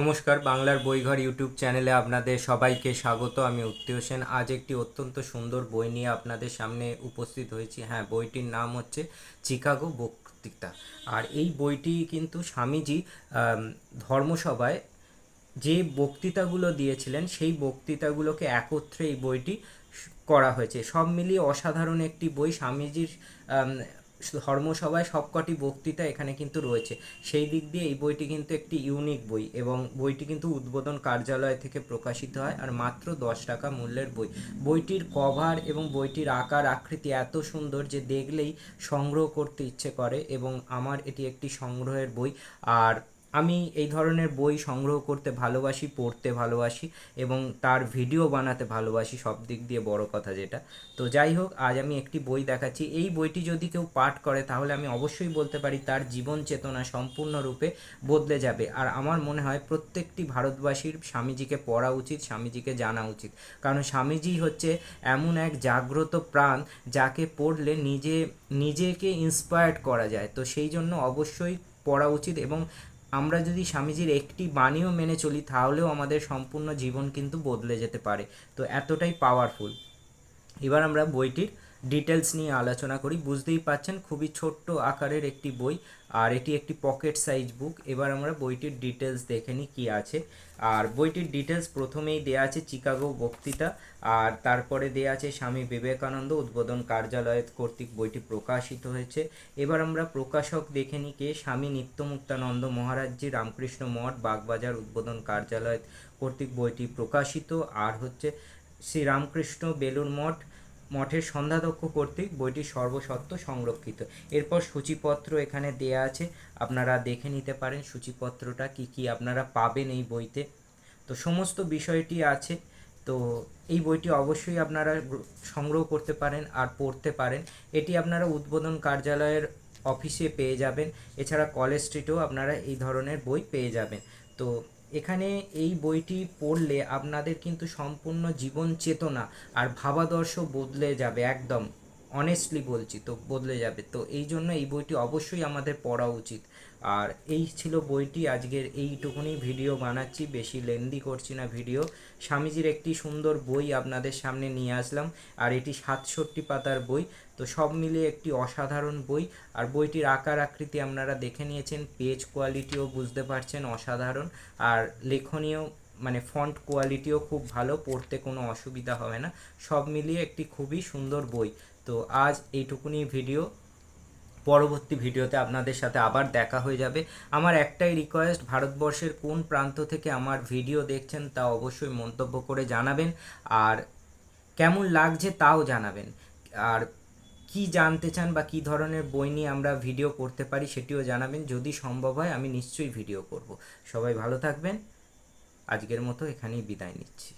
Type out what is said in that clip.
নমস্কার, বাংলার বইঘর ইউটিউব চ্যানেলে আপনাদের সবাইকে স্বাগত। আমি উত্তীয় সেন। আজ একটি অত্যন্ত সুন্দর বই নিয়ে আপনাদের সামনে উপস্থিত হয়েছি। হ্যাঁ বইটির নাম হচ্ছে চিকাগো বক্তৃতা। আর এই বইটি কিন্তু স্বামীজি ধর্মসভায় যে বক্তৃতাগুলো দিয়েছিলেন, সেই বক্তৃতাগুলোকে একত্রে এই বইটি করা হয়েছে। সব মিলিয়ে অসাধারণ একটি বই স্বামীজির ধর্মসভায় সবকটি বক্তৃতা এখানে কিন্তু রয়েছে। সেই দিক দিয়ে এই বইটি কিন্তু একটি ইউনিক বই এবং বইটি কিন্তু উদ্বোধন কার্যালয় থেকে প্রকাশিত হয় আর মাত্র দশ টাকা মূল্যের বই। বইটির কভার এবং বইটির আকার, আকৃতি এত সুন্দর যে দেখলেই সংগ্রহ করতে ইচ্ছে করে এবং আমার এটি একটি সংগ্রহের বই। আর আমি এই ধরনের বই সংগ্রহ করতে ভালোবাসি, পড়তে ভালোবাসি এবং তার ভিডিও বানাতে ভালোবাসি, সব দিক দিয়ে বড় কথা যেটা। তো যাই হোক, আজ আমি একটি বই দেখাচ্ছি। এই বইটি যদি কেউ পাঠ করে, তাহলে আমি অবশ্যই বলতে পারি তার জীবন চেতনা সম্পূর্ণরূপে বদলে যাবে। আর আমার মনে হয় প্রত্যেকটি ভারতবাসীর স্বামীজিকে পড়া উচিত, স্বামীজিকে জানা উচিত। কারণ স্বামীজি হচ্ছে এমন এক জাগ্রত প্রাণ যাকে পড়লে নিজে, নিজেকে ইন্সপায়ার্ড করা যায়। তো সেই জন্য অবশ্যই পড়া উচিত এবং আমরা যদি স্বামীজির একটি বাণীও মেনে চলি, তাহলেও আমাদের সম্পূর্ণ জীবন কিন্তু বদলে যেতে পারে। তো এতটাই পাওয়ারফুল এবার আমরা বইটির ডিটেলস নিয়ে আলোচনা করি। বুঝতেই পাচ্ছেন খুবই ছোট্ট আকারের একটি বই আর এটি একটি পকেট সাইজ বুক। এবার আমরা বইটির ডিটেলস দেখে নিই কী আছে। আর বইটির ডিটেলস প্রথমেই দেয়া আছে চিকাগো বক্তৃতা আর তারপরে দেয়া আছে স্বামী বিবেকানন্দ উদ্বোধন কার্যালয় কর্তৃক বইটি প্রকাশিত হয়েছে। এবার আমরা প্রকাশক দেখে নিই কে? স্বামী নিত্যমুক্তানন্দ মহারাজজি রামকৃষ্ণ মঠ বাগবাজার উদ্বোধন কার্যালয় কর্তৃক বইটি প্রকাশিত। আর হচ্ছে শ্রী রামকৃষ্ণ বেলুর মঠ মঠের সন্ধ্যাধ্যক্ষ কর্তৃক বইটি সর্বসত্ব সংরক্ষিত। এরপর সূচিপত্র এখানে দেয়া আছে। আপনারা দেখে নিতে পারেন সূচিপত্রটা কি কি আপনারা পাবেন এই বইতে। তো সমস্ত বিষয়টি আছে। তো এই বইটি অবশ্যই আপনারা সংগ্রহ করতে পারেন আর পড়তে পারেন। এটি আপনারা উদ্বোধন কার্যালয়ের অফিসে পেয়ে যাবেন। এছাড়া কলেজ স্ট্রিটেও আপনারা এই ধরনের বই পেয়ে যাবেন। তো এখানে এই বইটি পড়লে আপনাদের কিন্তু সম্পূর্ণ জীবন চেতনা আর ভাবাদর্শ বদলে যাবে একদম। অনেস্টলি বলছি, তো বদলে যাবে। তো এই জন্য এই বইটি অবশ্যই আমাদের পড়া উচিত। আর এই ছিল বইটি, আজকের এইটুকুনি ভিডিও বানাচ্ছি, বেশি লেন্দি করছি না ভিডিও। স্বামীজির একটি সুন্দর বই আপনাদের সামনে নিয়ে আসলাম, আর এটি সাতষট্টি পাতার বই। তো সব মিলিয়ে একটি অসাধারণ বই, আর বইটির আকার আকৃতি আপনারা দেখে নিয়েছেন, পেজ কোয়ালিটিও বুঝতে পারছেন, অসাধারণ। আর লেখনীয় মানে ফন্ট কোয়ালিটিও খুব ভালো, পড়তে কোনো অসুবিধা হবে না। সব মিলিয়ে একটি খুবই সুন্দর বই। তো আজ এইটুকুনি ভিডিও পরবর্তী ভিডিওতে আপনাদের সাথে আবার দেখা হয়ে যাবে। আমার একটাই রিকোয়েস্ট ভারতবর্ষের কোন প্রান্ত থেকে আমার ভিডিও দেখছেন তা অবশ্যই মন্তব্য করে জানাবেন। আর কেমন লাগছে তাও জানাবেন। আর কি জানতে চান বা কি ধরনের বই নিয়ে আমরা ভিডিও করতে পারি সেটিও জানাবেন। যদি সম্ভব হয় আমি নিশ্চয়ই ভিডিও করব। সবাই ভালো থাকবেন। আজকের মতো এখানেই বিদায় নিচ্ছি।